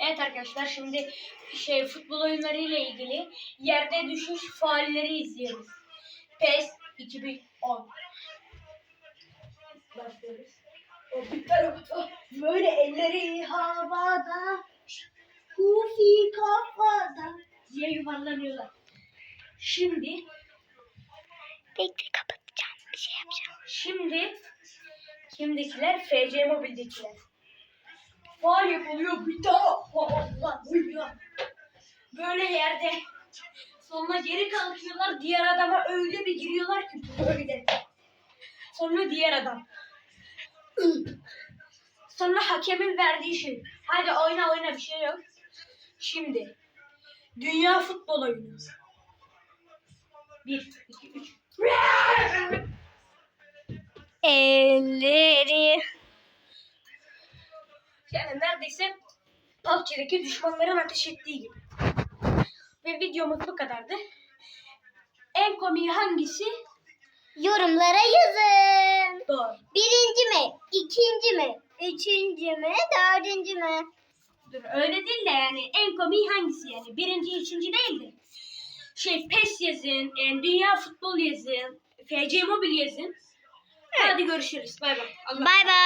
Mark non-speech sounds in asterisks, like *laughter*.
Evet arkadaşlar şimdi şey futbol oyunları ile ilgili yerde düşüş faalleri izliyoruz. PES 2010. Başlıyoruz. O bir tarafta böyle elleri havada, kufi kafada diye yuvarlanıyorlar. Şimdi Bekle kapatacağım. Bir şey yapacağım. Şimdi kimdekiler? FC Mobil'dekiler. Faal yapılıyor bir daha. Böyle yerde *laughs* sonra geri kalkıyorlar diğer adama öyle bir giriyorlar ki böyle. Sonra diğer adam. *clears throat* Sonra hakemin verdiği şey. Hadi oyna oyna bir şey yok. Şimdi dünya futbol oyunu. Bir, iki, üç. Elleri. Yani neredeyse PUBG'deki düşmanların ateş ettiği gibi. Videomuz bu kadardı. En komiği hangisi? Yorumlara yazın. Doğru. Birinci mi? İkinci mi? Üçüncü mü? Dördüncü mü? Dur öyle değil de yani en komiği hangisi yani? Birinci, üçüncü değil de. Şey PES yazın, e, Dünya Futbol yazın, FC Mobil yazın. Hadi görüşürüz. Bay bay. Bay bay.